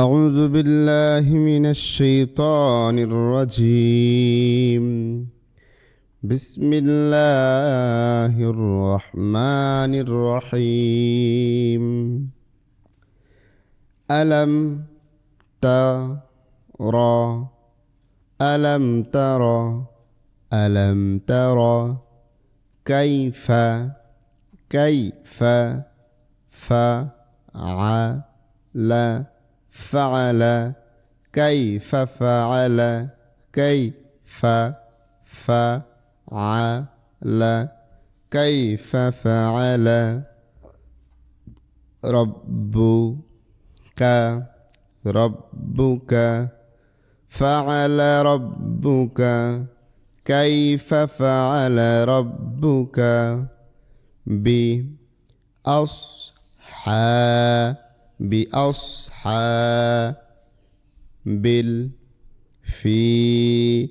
أعوذ بالله من الشيطان الرجيم. بسم الله الرحمن الرحيم. ألم ترى ألم ترى ألم ترى كيف كيف فعل فعل كيف فعل كيف فعل كيف فعل. ربك ربك فعل ربك. كيف فعل ربك؟ بأصحاب بأصحاب الفيل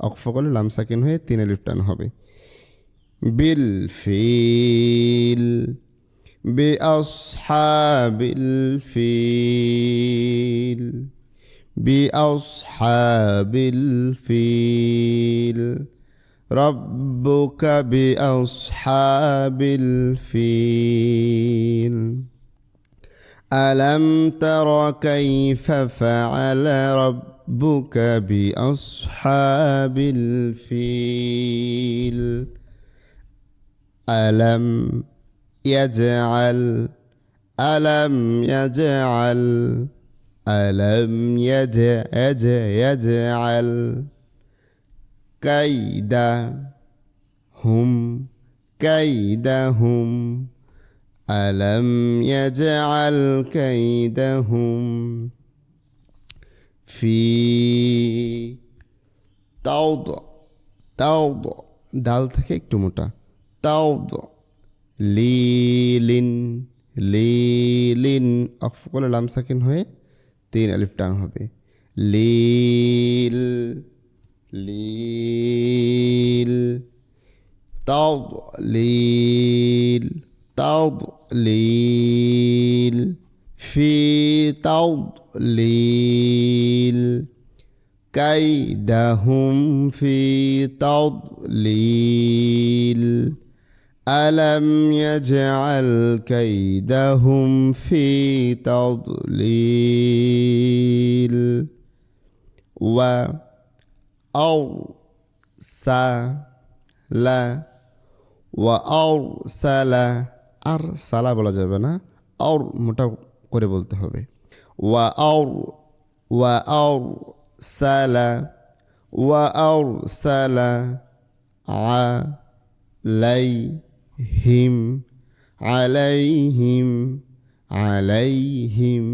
অক্ফ করলে লাম সাকিন হয়ে তিন আলিফ টান হবে বিল ফিল بأصحاب الفيل بأصحاب الفيل ربك بأصحاب الفيل ألم تر كيف فعل ربك بأصحاب الفيل؟ ألم يجعل ألم يجعل ألم يجعل يجعل كيدهم كيدهم ألم يجعل كيدهم في توضع توضع ডাল থেকে একটু মোটা توضع লিলিন লিলিন অফ করলে লাম সাকিন হয়ে তিন আলিফ টান হবে লীল লীল تضليل تضليل. في تضليل. كيدهم في تضليل. ألم يجعل كيدهم في تضليل؟ و أرسل وأرسل আর সালা বলা যাবে না আর মোটা করে বলতে হবে। ওয়া আউর ওয়া আউর সালা, ওয়া আউর সালা আ লাই হিম আলাই হিম আলাই হিম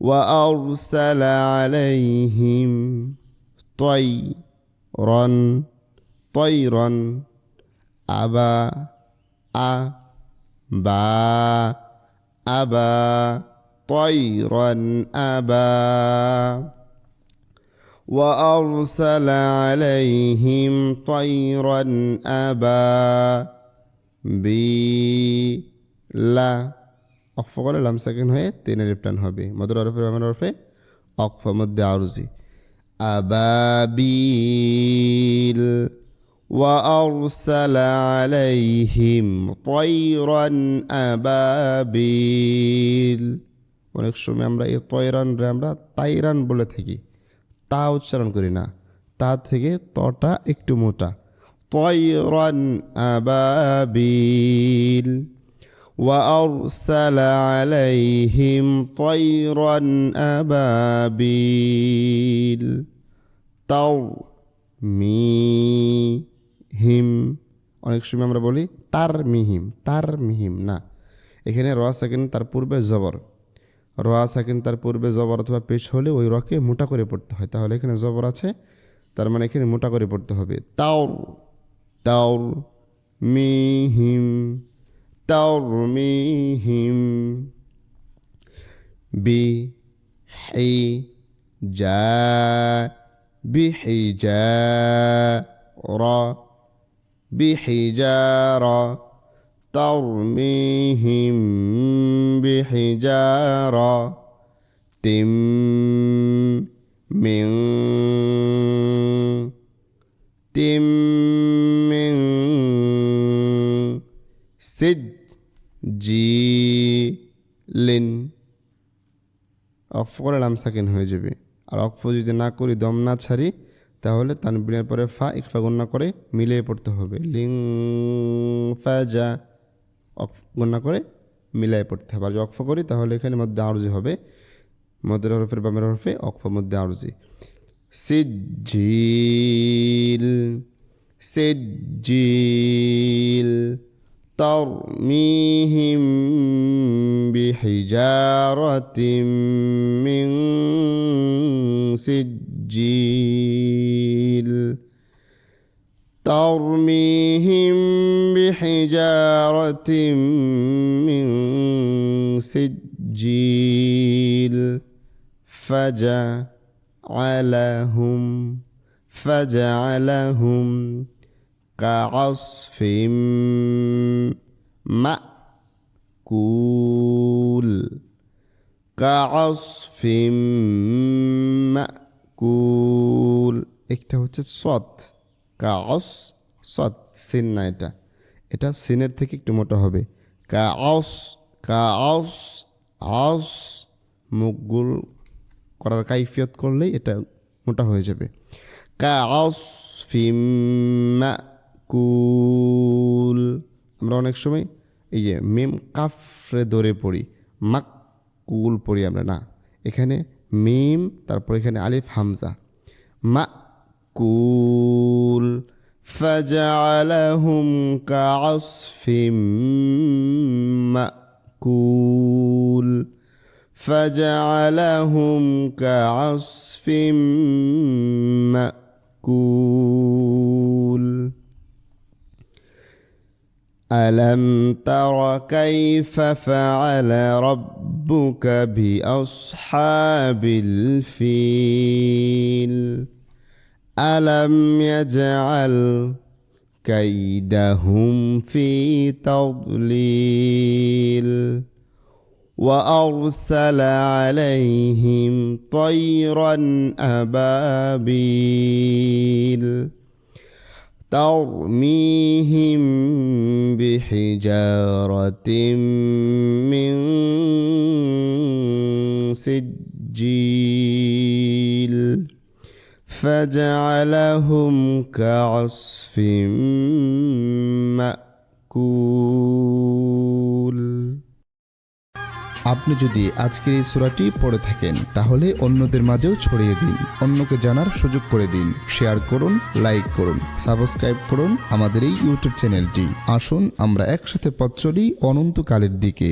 ওয়া আউরসাল আলাইহিম তৈ রন তৈ রন আবা, আ أبا أبا طيرا أبا وأرسل عليهم طيرا أبا بلا অক্ফ করে লাম সেকেন্ড হয়ে তিনের রিপ্টান হবে মদুর অরফে রহমান অরফে অক্ফ মধ্যে আরুজি আবাবিল وأرسل عليهم طيرا أبابيل অনেক সময় আমরা এই তয়রানরে আমরা তাইরান বলে থাকি তা উচ্চারণ করি না তা থেকে তটা একটু মোটা তয়রান আবাবিল وأرسل عليهم طيرا أبابيل ترميهم অনেক সময় আমরা বলি, তার মিহিম তার মিহিম, না। এখানে র সেকেন্ড তার পূর্বে জবর। রোয়া সাকিন তার পূর্বে জবর অথবা পেশ হলে ওই রকে মোটা করে পড়তে হয়। তাহলে এখানে জবর আছে, তার মানে এখানে মোটা করে পড়তে হবে। তাওর তাওর মিহিম তাওর মিহিম বি হি যা বিহি যা র বিহি যা র ترميهم بحجارة تم من تم من سجيل অক্ফ করে লাম সাকিন হয়ে যাবে আর অক্ফ যদি না করি দম না ছাড়ি তাহলে তানবিনের পরে ফা ইকফা গণ্যা করে মিলিয়ে পড়তে হবে লিং ফাজা অক্ফ গণ্যা করে মিলিয়ে পড়তে হবে আর যদি অক্ফ করি তাহলে এখানে মধ্যে আরজি হবে মধ্যের হরফের বামের হরফে অক্ফ মধ্যে আরজি সিজিল সিজিল ترميهم بحجارة من سجيل ترميهم بحجارة من سجيل فجعلهم فجعلهم كعصف مأكول. كعصف مأكول. اكتبوا الصوت সৎ কাস সৎ সিন না এটা। এটা সিনের থেকে একটু মোটা হবে। কা কাস কাস আস মুখগুল করার কাইফিয়ত করলেই এটা মোটা হয়ে যাবে। কা কাস ফিম্মা কুল। আমরা অনেক সময় এই যে মেম কাফরে ধরে পড়ি মাক কুল পড়ি আমরা, না। এখানে মিম, তারপর এখানে আলিফ, হামজা। মা কুল فجعلهم كعصف مأكول. فجعلهم كعصف مأكول. ألم تر كيف فعل ربك بأصحاب الفيل؟ ألم يجعل كيدهم في تضليل وأرسل عليهم طيرا أبابيل ترميهم بحجارة من سجيل فجعلهم كعصف مأكول আপনি যদি আজকের এই সূরাটি পড়ে থাকেন তাহলে অন্যদের মাঝেও ছড়িয়ে দিন অন্যকে জানার সুযোগ করে দিন শেয়ার করুন লাইক করুন সাবস্ক্রাইব করুন আমাদের এই ইউটিউব চ্যানেলটি আসুন আমরা একসাথে পথ চলি অনন্তকালের দিকে